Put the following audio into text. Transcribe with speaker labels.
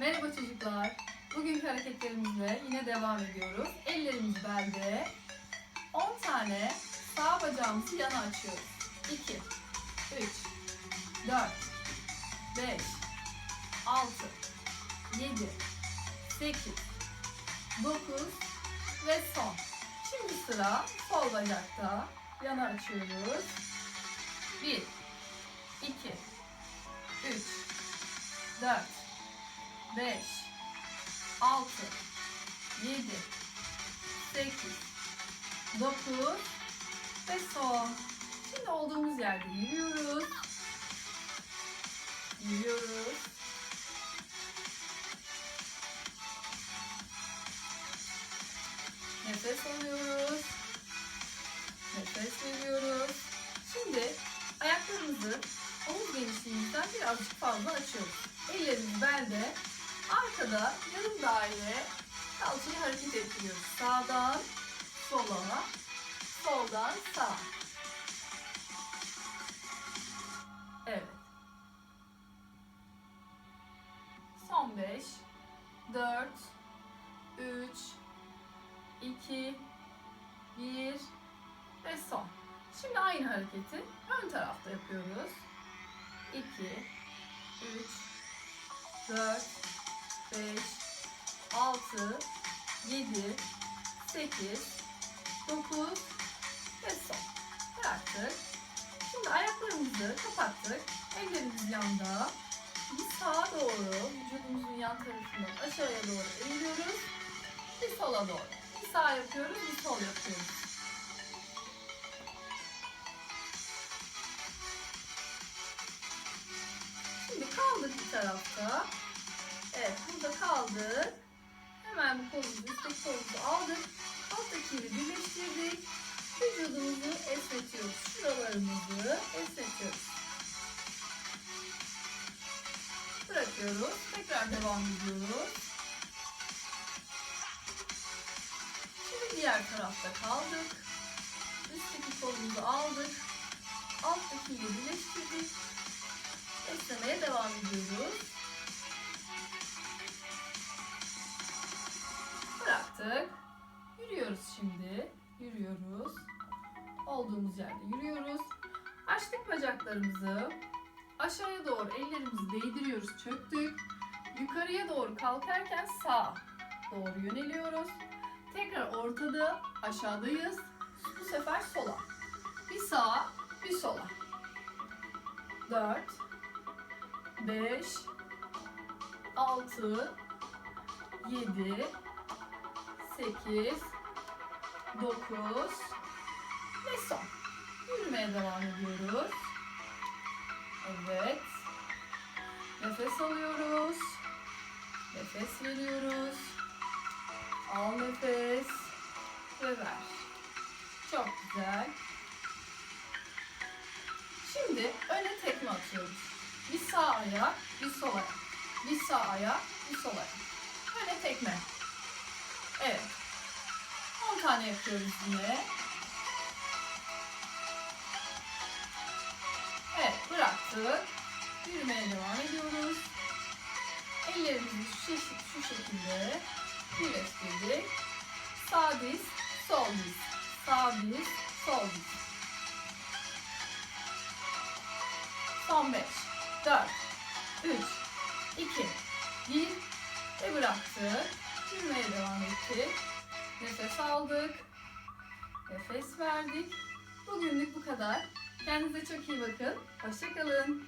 Speaker 1: Merhaba çocuklar. Bugünkü hareketlerimizle yine devam ediyoruz. Ellerimiz belde. 10 tane sağ bacağımızı yana açıyoruz. 2, 3, 4, 5, 6, 7, 8, 9 ve son. Şimdi sıra sol bacakta. Yana açıyoruz. 1, 2, 3, 4, 5, 6, 7, 8, 9 ve son. Şimdi olduğumuz yerde yürüyoruz. Yürüyoruz. Nefes alıyoruz. Nefes veriyoruz. Şimdi ayaklarımızı omuz genişliğimizden birazcık fazla açıyoruz. Ellerimiz belde. Arkada yarım daire kalçayı hareket ettiriyoruz. Sağdan sola, soldan sağa. Evet. Son 5, 4, 3, 2, 1 ve son. Şimdi aynı hareketi ön tarafta yapıyoruz. 2, 3, 4, 5, 6, 7, 8, 9 ve son. Bıraktık. Şimdi ayaklarımızı kapattık. Ellerimiz yanda. Bir sağa doğru, vücudumuzun yan tarafından aşağıya doğru eğiliyoruz. Bir sola doğru. Bir sağ yapıyoruz, bir sol yapıyoruz. Şimdi kaldık bir tarafta. Evet, burada kaldık. Hemen bu kolumuzu, üstteki kolumuzu aldık. Alttakiyle birleştirdik. Vücudumuzu esnetiyoruz. Şuralarımızı esnetiyoruz. Bırakıyoruz. Tekrar devam ediyoruz. Şimdi diğer tarafta kaldık. Üstteki kolumuzu aldık. Alttakiyle birleştirdik. Esnemeye devam ediyoruz. Yürüyoruz şimdi. Yürüyoruz. Olduğumuz yerde yürüyoruz. Açtık bacaklarımızı. Aşağıya doğru ellerimizi değdiriyoruz. Çöktük. Yukarıya doğru kalkarken sağa doğru yöneliyoruz. Tekrar ortada aşağıdayız. Bu sefer sola. Bir sağa, bir sola. 4 5 6 7 8 9 ve son. Yürümeye devam ediyoruz. Evet. Nefes alıyoruz. Nefes veriyoruz. Al nefes ve ver. Çok güzel. Şimdi öne tekme atıyoruz. Bir sağ ayak, bir sol ayak. Bir sağ ayak, bir sol ayak. Öne tekme. Evet. 10 tane yapıyoruz yine. Evet, bıraktık. Yürümeye devam ediyoruz. Ellerimizi şu, şekil, şu şekilde birleştirdik. Sağ diz, sol diz. Sağ diz, sol diz. Son 5, 4, 3, 2, 1 ve bıraktık. Yürümeye devam ettik. Nefes aldık. Nefes verdik. Bugünlük bu kadar. Kendinize çok iyi bakın. Hoşçakalın.